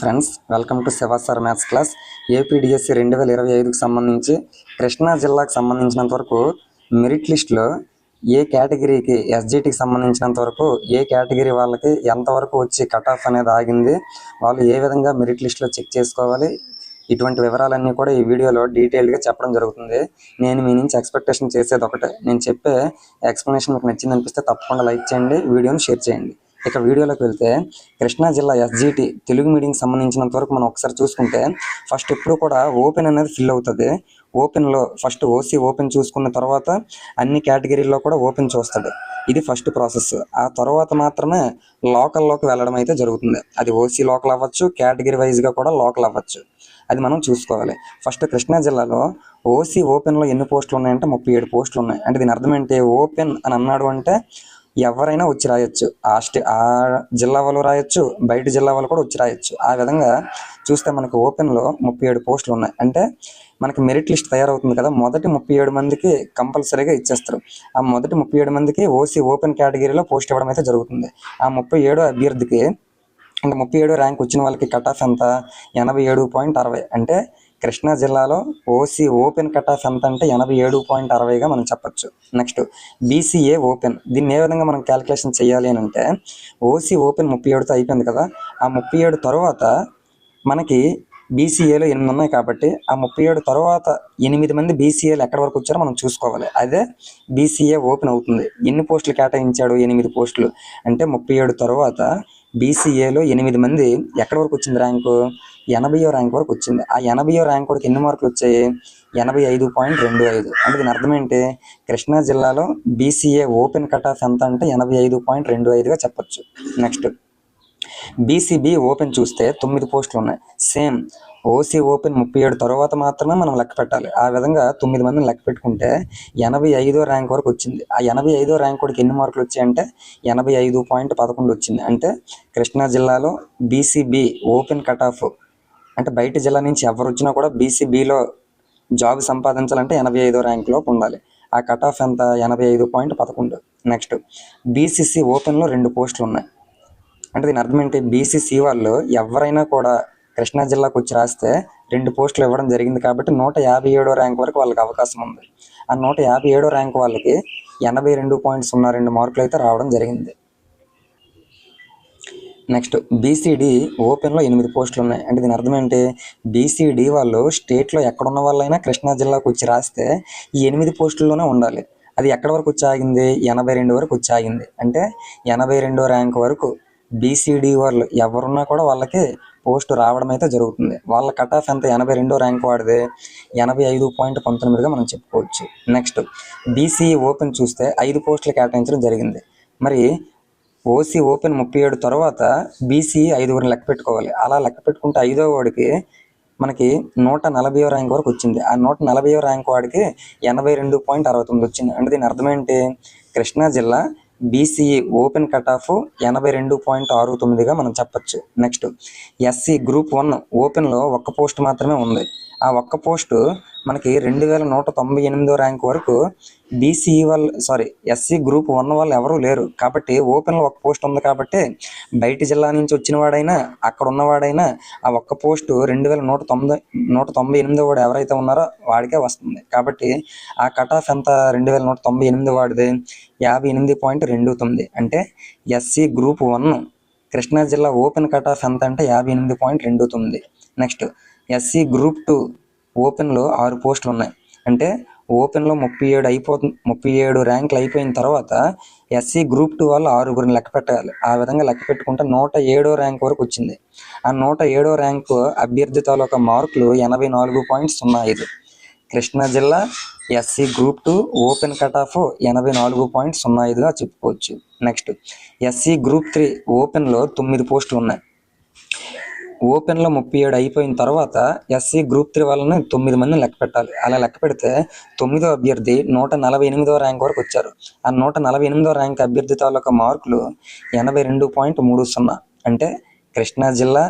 Friends welcome to Shiva sir maths class. APDSC రెండు వేల ఇరవై ఐదుకు సంబంధించి కృష్ణా జిల్లాకు సంబంధించినంత వరకు మెరిట్ లిస్ట్లో ఏ కేటగిరీకి ఎస్జిటికి సంబంధించినంత వరకు ఏ కేటగిరీ వాళ్ళకి ఎంతవరకు వచ్చి కట్ ఆఫ్ అనేది ఆగింది వాళ్ళు ఏ విధంగా మెరిట్ లిస్ట్లో చెక్ చేసుకోవాలి ఇటువంటి వివరాలన్నీ కూడా ఈ వీడియోలో డీటెయిల్డ్గా చెప్పడం జరుగుతుంది. నేను మీ నుంచి ఎక్స్పెక్టేషన్ చేసేది ఒకటే. నేను చెప్పే ఎక్స్ప్లెనేషన్ మీకు నచ్చింది అనిపిస్తే తప్పకుండా లైక్ చేయండి వీడియోని షేర్ చేయండి. ఇక వీడియోలోకి వెళ్తే కృష్ణా జిల్లా ఎస్జిటి తెలుగు మీడియం సంబంధించినంత వరకు మనం ఒకసారి చూసుకుంటే ఫస్ట్ ఎప్పుడు కూడా ఓపెన్ అనేది ఫిల్ అవుతుంది. ఓపెన్లో ఫస్ట్ ఓసీ ఓపెన్ చూసుకున్న తర్వాత అన్ని కేటగిరీల్లో కూడా ఓపెన్ చూస్తాడు ఇది ఫస్ట్ ప్రాసెస్ ఆ తర్వాత మాత్రమే లోకల్లోకి వెళ్ళడం అయితే జరుగుతుంది. అది ఓసీ లోకల్ అవ్వచ్చు కేటగిరీ వైజ్గా కూడా లోకల్ అవ్వచ్చు. అది మనం చూసుకోవాలి. ఫస్ట్ కృష్ణా జిల్లాలో ఓసీ ఓపెన్లో ఎన్ని పోస్టులు ఉన్నాయంటే ముప్పై ఏడు పోస్టులు ఉన్నాయి. అంటే దీని అర్థం ఏంటి? ఓపెన్ అని అన్నాడు అంటే ఎవరైనా వచ్చి రాయొచ్చు. ఆ స్టే ఆ జిల్లా వాళ్ళు రాయొచ్చు బయట జిల్లా వాళ్ళు కూడా వచ్చి రాయొచ్చు. ఆ విధంగా చూస్తే మనకి ఓపెన్లో ముప్పై ఏడు పోస్టులు ఉన్నాయి. అంటే మనకి మెరిట్ లిస్ట్ తయారవుతుంది కదా మొదటి ముప్పై ఏడు మందికి కంపల్సరీగా ఇచ్చేస్తారు. ఆ మొదటి ముప్పై ఏడు మందికి ఓసీ ఓపెన్ కేటగిరీలో పోస్ట్ ఇవ్వడం అయితే జరుగుతుంది. ఆ ముప్పై ఏడు అభ్యర్థికి అంటే ముప్పై ఏడు ర్యాంక్ వచ్చిన వాళ్ళకి కట్ ఆఫ్ ఎంత? ఎనభై ఏడు పాయింట్ అరవై. అంటే కృష్ణా జిల్లాలో ఓసీ ఓపెన్ కట్ ఆఫ్ ఎంత అంటే ఎనభై ఏడు పాయింట్ అరవైగా మనం చెప్పొచ్చు. Next BCA open. దీన్ని ఏ విధంగా మనం క్యాలిక్యులేషన్ చేయాలి అని అంటే ఓసీ ఓపెన్ ముప్పై ఏడుతో అయిపోయింది కదా ఆ ముప్పై ఏడు తర్వాత మనకి బీసీఏలో ఎనిమిది ఉన్నాయి కాబట్టి ఆ ముప్పై ఏడు తర్వాత ఎనిమిది మంది బీసీఏలు ఎక్కడి వరకు వచ్చారో మనం చూసుకోవాలి. అదే బీసీఏ ఓపెన్ అవుతుంది. ఎన్ని పోస్టులు కేటాయించాడు ఎనిమిది పోస్టులు? అంటే ముప్పై ఏడు తర్వాత బీసీఏలో ఎనిమిది మంది ఎక్కడ వరకు వచ్చింది ర్యాంకు ఎనభైయో ర్యాంక్ వరకు వచ్చింది. ఆ ఎనభైయో ర్యాంక్ వరకు ఎన్ని మార్కులు వచ్చాయి? ఎనభై ఐదు పాయింట్ రెండు ఐదు. అంటే దీని అర్థం ఏంటి? కృష్ణా జిల్లాలో బీసీఏ ఓపెన్ కట్ ఆఫ్ ఎంత అంటే ఎనభై ఐదు పాయింట్ రెండు ఐదుగా చెప్పొచ్చు. నెక్స్ట్ బీసీబీ ఓపెన్ చూస్తే తొమ్మిది పోస్టులు ఉన్నాయి. సేమ్ ఓసీ ఓపెన్ ముప్పై ఏడు తర్వాత మాత్రమే మనం లెక్క పెట్టాలి. ఆ విధంగా తొమ్మిది మందిని లెక్క పెట్టుకుంటే ఎనభై ఐదో ర్యాంక్ వరకు వచ్చింది. ఆ ఎనభై ఐదో ర్యాంక్ వరకు ఎన్ని మార్కులు వచ్చాయంటే ఎనభై ఐదు పాయింట్ పదకొండు వచ్చింది. అంటే కృష్ణా జిల్లాలో బీసీబీ ఓపెన్ కట్ ఆఫ్ అంటే బయట జిల్లా నుంచి ఎవరు వచ్చినా కూడా బీసీబీలో జాబ్ సంపాదించాలంటే ఎనభై ఐదో ర్యాంక్లో ఉండాలి. ఆ కట్ ఆఫ్ ఎంత? ఎనభై ఐదు పాయింట్ పదకొండు. నెక్స్ట్ బీసీసీ ఓపెన్లో రెండు పోస్టులు ఉన్నాయి. అంటే దీని అర్థం ఏంటి? బీసీసీ వాళ్ళు ఎవరైనా కూడా కృష్ణా జిల్లాకు వచ్చి రాస్తే రెండు పోస్టులు ఇవ్వడం జరిగింది కాబట్టి నూట యాభై ఏడో ర్యాంక్ వరకు వాళ్ళకి అవకాశం ఉంది. ఆ నూట యాభై ఏడో ర్యాంక్ వాళ్ళకి ఎనభై రెండు పాయింట్ సున్నా రెండు మార్కులు అయితే రావడం జరిగింది. నెక్స్ట్ బీసీడీ ఓపెన్లో ఎనిమిది పోస్టులు ఉన్నాయి. అంటే దీని అర్థం ఏంటి? బీసీడీ వాళ్ళు స్టేట్లో ఎక్కడున్న వాళ్ళైనా కృష్ణా జిల్లాకు వచ్చి రాస్తే ఈ ఎనిమిది పోస్టుల్లోనే ఉండాలి. అది ఎక్కడి వరకు వచ్చి ఆగింది? ఎనభై రెండు వరకు వచ్చి ఆగింది. అంటే ఎనభై రెండో ర్యాంక్ వరకు బీసీడీ వాళ్ళు ఎవరున్నా కూడా వాళ్ళకి పోస్ట్ రావడం అయితే జరుగుతుంది. వాళ్ళ కట్ ఆఫ్ ఎంత? ఎనభై రెండో ర్యాంక్ వాడితే ఎనభై ఐదు పాయింట్ పంతొమ్మిదిగా మనం చెప్పుకోవచ్చు. నెక్స్ట్ బీసీ ఓపెన్ చూస్తే ఐదు పోస్టులు కేటాయించడం జరిగింది. మరి ఓసీ ఓపెన్ ముప్పై ఏడు తర్వాత బీసీ ఐదుగురిని లెక్క పెట్టుకోవాలి. అలా లెక్క పెట్టుకుంటే ఐదో వాడికి మనకి నూట నలభైయో ర్యాంక్ వరకు వచ్చింది. ఆ నూట నలభైయో ర్యాంక్ వాడికి ఎనభై రెండు పాయింట్ అరవై తొమ్మిది వచ్చింది. అంటే దీని అర్థం ఏంటి? కృష్ణా జిల్లా బీసీఈ ఓపెన్ కట్ ఆఫ్ ఎనభై రెండు పాయింట్ ఆరు తొమ్మిదిగా మనం చెప్పొచ్చు. నెక్స్ట్ ఎస్సీ గ్రూప్ వన్ ఓపెన్లో ఒక్క పోస్ట్ మాత్రమే ఉంది. ఆ ఒక్క పోస్టు మనకి రెండు వేల నూట తొంభై ఎనిమిదో ర్యాంక్ వరకు బీసీఈ వాళ్ళు సారీ ఎస్సీ గ్రూప్ వన్ వాళ్ళు ఎవరూ లేరు. కాబట్టి ఓపెన్లో ఒక పోస్ట్ ఉంది కాబట్టి బయట జిల్లా నుంచి వచ్చిన వాడైనా అక్కడ ఉన్నవాడైనా ఆ ఒక్క పోస్టు రెండు వేల నూట తొంభై నూట తొంభై ఎనిమిదో వాడు ఎవరైతే ఉన్నారో వాడికే వస్తుంది. కాబట్టి ఆ కట్ ఆఫ్ ఎంత? రెండు వేల నూట తొంభై ఎనిమిది వాడిది. యాభై ఎనిమిది పాయింట్ రెండు తొమ్మిది. అంటే ఎస్సీ గ్రూప్ వన్ కృష్ణా జిల్లా ఓపెన్ కట్ ఆఫ్ ఎంత అంటే యాభై ఎనిమిది పాయింట్ రెండు తొమ్మిది. నెక్స్ట్ ఎస్సీ గ్రూప్ టూ ఓపెన్లో ఆరు పోస్టులు ఉన్నాయి. అంటే ఓపెన్లో ముప్పై ఏడు అయిపోతుంది ముప్పై ఏడు ర్యాంకులు అయిపోయిన తర్వాత ఎస్సీ గ్రూప్ టూ వాళ్ళు ఆరుగురిని లెక్క పెట్టాలి. ఆ విధంగా లెక్క పెట్టుకుంటే నూట ఏడో ర్యాంక్ వరకు వచ్చింది. ఆ నూట ఏడో ర్యాంకు అభ్యర్థి తాలూకా మార్కులు ఎనభై నాలుగు పాయింట్ సున్నా ఐదు కృష్ణా జిల్లా SC group two open cut off ఎనభై నాలుగు పాయింట్ సున్నా ఐదుగా చెప్పుకోవచ్చు. నెక్స్ట్ ఎస్సీ గ్రూప్ త్రీ ఓపెన్లో తొమ్మిది పోస్టులు ఉన్నాయి. ఓపెన్లో ముప్పై ఏడు అయిపోయిన తర్వాత ఎస్సీ గ్రూప్ త్రీ వాళ్ళని తొమ్మిది మందిని లెక్క పెట్టాలి. అలా లెక్క పెడితే తొమ్మిదో అభ్యర్థి నూట నలభై ఎనిమిదో ర్యాంక్ వరకు వచ్చారు. ఆ నూట నలభై ఎనిమిదో ర్యాంక్ అభ్యర్థి తాలూకా మార్కులు ఎనభై రెండు పాయింట్ మూడు సున్నా. అంటే కృష్ణా జిల్లా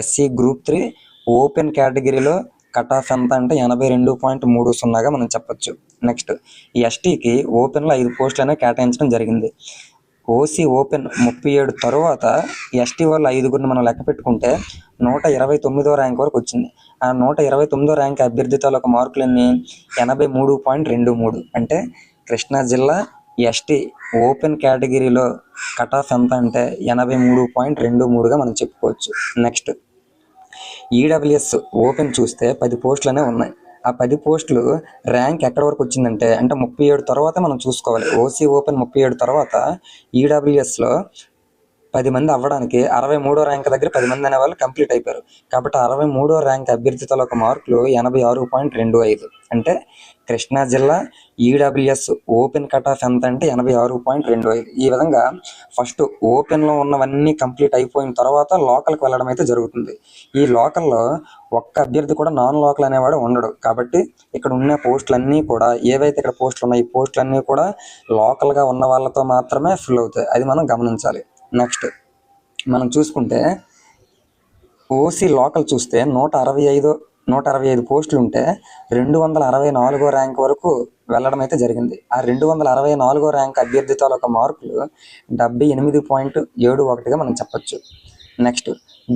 ఎస్సీ గ్రూప్ త్రీ ఓపెన్ కేటగిరీలో కట్ ఆఫ్ ఎంత అంటే ఎనభై రెండు పాయింట్ మూడు సున్నాగా మనం చెప్పొచ్చు. నెక్స్ట్ ఈ ఎస్టీకి ఓపెన్లో ఐదు పోస్టులు అనేవి కేటాయించడం జరిగింది. ఓసీ ఓపెన్ ముప్పై ఏడు తరువాత ఎస్టీ వాళ్ళు ఐదుగురిని మనం లెక్క పెట్టుకుంటే నూట ఇరవై తొమ్మిదో ర్యాంక్ వరకు వచ్చింది. ఆ నూట ఇరవై తొమ్మిదో ర్యాంక్ అభ్యర్థి తాలూకు మార్కులన్నీ ఎనభై మూడు పాయింట్ రెండు మూడు. అంటే కృష్ణా జిల్లా ఎస్టీ ఓపెన్ కేటగిరీలో కట్ ఆఫ్ ఎంత అంటే ఎనభై మూడు పాయింట్ రెండు మూడుగా మనం చెప్పుకోవచ్చు. నెక్స్ట్ ఈడబ్ల్యూఎస్ ఓపెన్ చూస్తే పది పోస్టులనే ఉన్నాయి. ఆ పది పోస్టులు ర్యాంక్ ఎక్కడ వరకు వచ్చిందంటే అంటే ముప్పై ఏడు తర్వాత మనం చూసుకోవాలి. ఓసీ ఓపెన్ ముప్పై ఏడు తర్వాత ఈడబ్ల్యూఎస్లో పది మంది అవ్వడానికి అరవై మూడో ర్యాంక్ దగ్గర పది మంది అనే వాళ్ళు కంప్లీట్ అయిపోయారు. కాబట్టి అరవై మూడో ర్యాంక్ అభ్యర్థి ఒక మార్కులు ఎనభై ఆరు పాయింట్ రెండు ఐదు. అంటే కృష్ణా జిల్లా ఈడబ్ల్యూఎస్ ఓపెన్ కట్ ఆఫ్ ఎంత అంటే ఎనభై ఆరు పాయింట్ రెండు ఐదు. ఈ విధంగా ఫస్ట్ ఓపెన్లో ఉన్నవన్నీ కంప్లీట్ అయిపోయిన తర్వాత లోకల్కి వెళ్ళడం అయితే జరుగుతుంది. ఈ లోకల్లో ఒక్క అభ్యర్థి కూడా నాన్ లోకల్ అనేవాడు ఉండడు. కాబట్టి ఇక్కడ ఉన్న పోస్టులన్నీ కూడా ఏవైతే ఇక్కడ పోస్టులు ఉన్నాయి ఈ పోస్టులన్నీ కూడా లోకల్గా ఉన్న వాళ్ళతో మాత్రమే ఫిల్ అవుతాయి. అది మనం గమనించాలి. నెక్స్ట్ మనం చూసుకుంటే ఓసీ లోకల్ చూస్తే నూట అరవై ఐదు నూట అరవై ఐదు పోస్టులు ఉంటే రెండు వందల అరవై నాలుగో ర్యాంక్ వరకు వెళ్ళడం అయితే జరిగింది. ఆ రెండు వందల అరవై నాలుగో ర్యాంక్ అభ్యర్థి తాలూకా మార్కులు డెబ్బై ఎనిమిది పాయింట్ ఏడు ఒకటిగా మనం చెప్పొచ్చు. నెక్స్ట్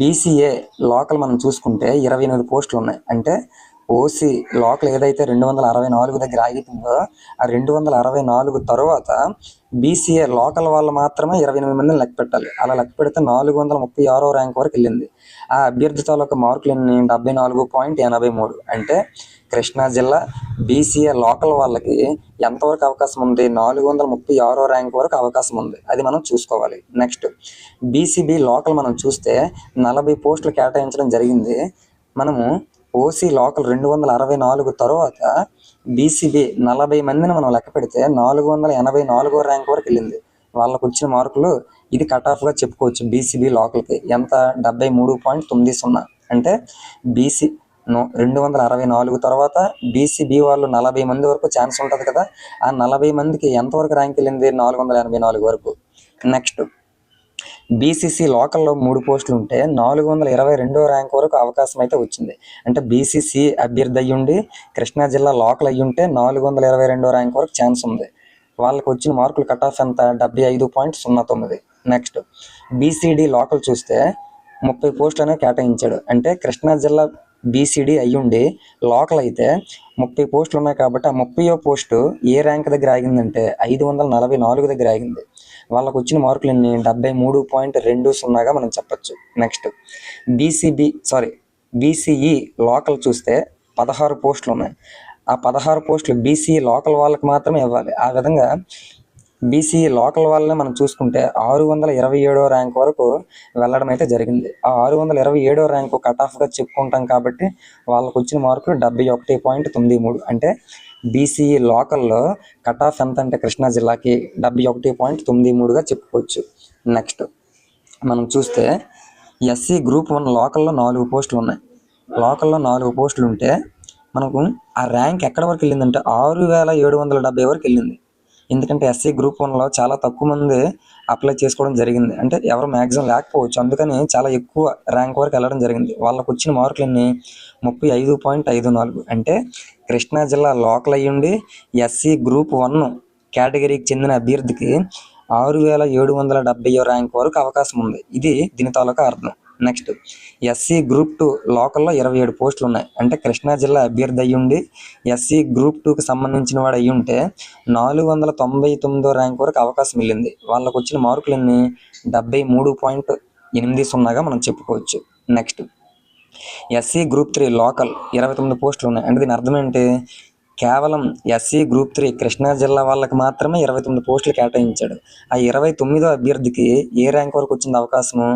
బీసీఏ లోకల్ మనం చూసుకుంటే ఇరవై ఎనిమిది పోస్టులు ఉన్నాయి. అంటే ఓసీ లోకల్ ఏదైతే రెండు వందల అరవై నాలుగు దగ్గర ఆగిపోయిందో ఆ రెండు వందల అరవై నాలుగు తర్వాత బీసీఏ లోకల్ వాళ్ళు మాత్రమే ఇరవై ఎనిమిది మందిని లెక్క పెట్టాలి. అలా లెక్క పెడితే నాలుగు వందల ముప్పై ఆరో ర్యాంక్ వరకు వెళ్ళింది. ఆ అభ్యర్థి తాలూకా మార్కులు ఎన్ని? డెబ్బై నాలుగు పాయింట్ ఎనభై మూడు. అంటే కృష్ణా జిల్లా బీసీఏ లోకల్ వాళ్ళకి ఎంతవరకు అవకాశం ఉంది? నాలుగు వందల ముప్పై ఆరో ర్యాంక్ వరకు అవకాశం ఉంది. అది మనం చూసుకోవాలి. నెక్స్ట్ బీసీబీ లోకల్ మనం చూస్తే నలభై పోస్టులు కేటాయించడం జరిగింది. మనము ఓసీ లోకల్ రెండు వందల అరవై నాలుగు తర్వాత బీసీబీ నలభై మందిని మనం లెక్క పెడితే నాలుగు వందల ఎనభై నాలుగో ర్యాంక్ వరకు వెళ్ళింది. వాళ్ళకు వచ్చిన మార్కులు ఇది కట్ ఆఫ్గా చెప్పుకోవచ్చు బీసీబీ లోకల్కి. ఎంత? డెబ్బై మూడు పాయింట్ తొమ్మిది సున్నా. అంటే బీసీ రెండు వందల అరవై నాలుగు తర్వాత బీసీబీ వాళ్ళు నలభై మంది వరకు ఛాన్స్ ఉంటుంది కదా. ఆ నలభై మందికి ఎంతవరకు ర్యాంక్ వెళ్ళింది? నాలుగు వందల ఎనభై నాలుగు వరకు. నెక్స్ట్ బీసీసీ లోకల్లో మూడు పోస్టులు ఉంటే నాలుగు వందల ఇరవై రెండో ర్యాంక్ వరకు అవకాశం అయితే వచ్చింది. అంటే బీసీసీ అభ్యర్థి అయ్యుండి కృష్ణా జిల్లా లోకల్ అయ్యుంటే నాలుగు వందల ఇరవై రెండో ర్యాంక్ వరకు ఛాన్స్ ఉంది. వాళ్ళకి వచ్చిన మార్కులు కట్ ఆఫ్ ఎంత? డెబ్బై ఐదు పాయింట్ సున్నా తొమ్మిది. నెక్స్ట్ బీసీడీ లోకల్ చూస్తే ముప్పై పోస్టులు అనేవి కేటాయించాడు. అంటే కృష్ణా జిల్లా బీసీడీ అయ్యుండి లోకల్ అయితే ముప్పై పోస్టులు ఉన్నాయి కాబట్టి ఆ ముప్పయో పోస్టు ఏ ర్యాంక్ దగ్గర ఆగిందంటే ఐదు వందల నలభై నాలుగు దగ్గర ఆగింది. వాళ్ళకు వచ్చిన మార్కులు ఎన్ని? డెబ్బై మూడు పాయింట్ రెండు సున్నాగా మనం చెప్పొచ్చు. Next BCB sorry BCE local చూస్తే పదహారు పోస్టులు ఉన్నాయి. ఆ పదహారు పోస్టులు బీసీ లోకల్ వాళ్ళకి మాత్రమే ఇవ్వాలి. ఆ విధంగా బీసీ లోకల్ వాళ్ళని మనం చూసుకుంటే ఆరు వందల ఇరవై ఏడో ర్యాంక్ వరకు వెళ్ళడం అయితే జరిగింది. ఆ ఆరు వందల ఇరవై ఏడో ర్యాంకు కట్ ఆఫ్గా చెప్పుకుంటాం కాబట్టి వాళ్ళకు వచ్చిన మార్కులు డెబ్బై ఒకటి పాయింట్ తొమ్మిది మూడు. అంటే బీసీఈ లోకల్లో కట్ ఆఫ్ ఎంత అంటే కృష్ణా జిల్లాకి డెబ్బై ఒకటి పాయింట్ తొమ్మిది మూడుగా చెప్పుకోవచ్చు. నెక్స్ట్ మనం చూస్తే ఎస్సీ గ్రూప్ వన్ లోకల్లో నాలుగు పోస్టులు ఉన్నాయి. లోకల్లో నాలుగు పోస్టులు ఉంటే మనకు ఆ ర్యాంక్ ఎక్కడ వరకు వెళ్ళిందంటే ఆరు వేల ఏడు వందల డెబ్బై వరకు వెళ్ళింది. ఎందుకంటే ఎస్సీ గ్రూప్ వన్లో చాలా తక్కువ మంది అప్లై చేసుకోవడం జరిగింది. అంటే ఎవరు మ్యాక్సిమం లేకపోవచ్చు. అందుకని చాలా ఎక్కువ ర్యాంక్ వరకు వెళ్ళడం జరిగింది. వాళ్ళకు వచ్చిన మార్కులన్నీ ముప్పై ఐదు పాయింట్ ఐదు నాలుగు. అంటే కృష్ణా జిల్లా లోకల్ అయ్యుండి ఎస్సీ గ్రూప్ వన్ కేటగిరీకి చెందిన అభ్యర్థికి ఆరు వేల ఏడు వందల డెబ్బై ర్యాంక్ వరకు అవకాశం ఉంది. ఇది దీని తాలూకా అర్థం. నెక్స్ట్ ఎస్సీ గ్రూప్ టూ లోకల్లో ఇరవై ఏడు పోస్టులు ఉన్నాయి. అంటే కృష్ణా జిల్లా అభ్యర్థి అయ్యుండి ఎస్సీ గ్రూప్ టూకి సంబంధించిన వాడు అయ్యి ఉంటే నాలుగు వందల తొంభై తొమ్మిదో ర్యాంక్ వరకు అవకాశం వెళ్ళింది. వాళ్ళకు వచ్చిన మార్కులన్నీ డెబ్బై మూడు పాయింట్ ఎనిమిది సున్నాగా మనం చెప్పుకోవచ్చు. Next SC group three local ఇరవై తొమ్మిది పోస్టులు ఉన్నాయి. అంటే దీని అర్థం ఏంటి? కేవలం ఎస్సీ గ్రూప్ త్రీ కృష్ణా జిల్లా వాళ్ళకి మాత్రమే ఇరవై తొమ్మిది పోస్టులు కేటాయించాడు. ఆ ఇరవై తొమ్మిదో అభ్యర్థికి ఏ ర్యాంక్ వరకు వచ్చింది అవకాశము?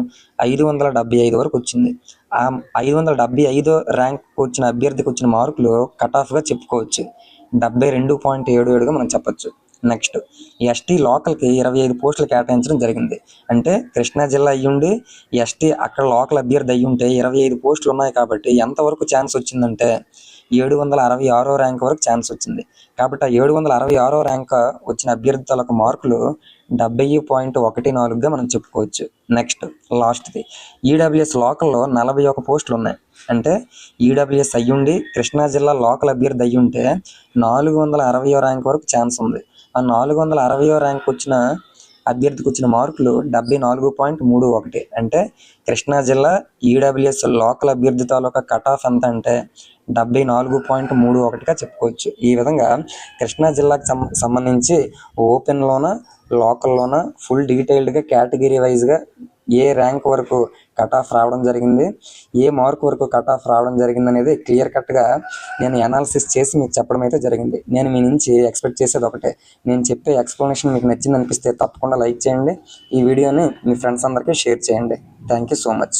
ఐదు వందల డెబ్బై ఐదు వరకు వచ్చింది. ఆ ఐదు వందల డెబ్బై ఐదో ర్యాంక్ వచ్చిన అభ్యర్థికి వచ్చిన మార్కులు కట్ ఆఫ్గా చెప్పుకోవచ్చు. డెబ్బై రెండు పాయింట్ ఏడు ఏడుగా మనం చెప్పొచ్చు. నెక్స్ట్ ఎస్టీ లోకల్కి ఇరవై ఐదు పోస్టులు కేటాయించడం జరిగింది. అంటే కృష్ణా జిల్లా అయ్యుండి ఎస్టీ అక్కడ లోకల్ అభ్యర్థి అయ్యి ఉంటే ఇరవై ఐదు పోస్టులు ఉన్నాయి కాబట్టి ఎంతవరకు ఛాన్స్ వచ్చిందంటే ఏడు వందల అరవై ఆరో ర్యాంక్ వరకు ఛాన్స్ వచ్చింది. కాబట్టి ఆ ఏడు వందల అరవై ఆరో ర్యాంక్ వచ్చిన అభ్యర్థి మార్కులు డెబ్బై పాయింట్ ఒకటి నాలుగుగా మనం చెప్పుకోవచ్చు. నెక్స్ట్ లాస్ట్ది. ఈడబ్ల్యూఎస్ లోకల్లో నలభై ఒక పోస్టులు ఉన్నాయి. అంటే ఈడబ్ల్యూఎస్ అయ్యుండి కృష్ణా జిల్లా లోకల్ అభ్యర్థి అయ్యుంటే నాలుగు వందల అరవై ర్యాంక్ వరకు ఛాన్స్ ఉంది. ఆ నాలుగు వందల అరవయో ర్యాంక్ వచ్చిన అభ్యర్థికి వచ్చిన మార్కులు డెబ్బై నాలుగు పాయింట్ మూడు ఒకటి. అంటే కృష్ణా జిల్లా ఈడబ్ల్యూఎస్ లోకల్ అభ్యర్థి తాలూకా కట్ ఆఫ్ ఎంత అంటే డెబ్బై నాలుగు పాయింట్ మూడు ఒకటిగా చెప్పుకోవచ్చు. ఈ విధంగా కృష్ణా జిల్లాకు సంబంధించి ఓపెన్లోన లోకల్లోన ఫుల్ డీటెయిల్డ్గా కేటగిరీ వైజ్గా ఏ ర్యాంక్ వరకు కట్ ఆఫ్ రావడం జరిగింది ఏ మార్క్ వరకు కట్ ఆఫ్ రావడం జరిగింది అనేది క్లియర్ కట్గా నేను అనాలిసిస్ చేసి మీకు చెప్పడం అయితే జరిగింది. నేను మీ నుంచి ఎక్స్పెక్ట్ చేసేది ఒకటే. నేను చెప్పే ఎక్స్ప్లెనేషన్ మీకు నచ్చింది అనిపిస్తే తప్పకుండా లైక్ చేయండి. ఈ వీడియోని మీ ఫ్రెండ్స్ అందరికీ షేర్ చేయండి. Thank you so much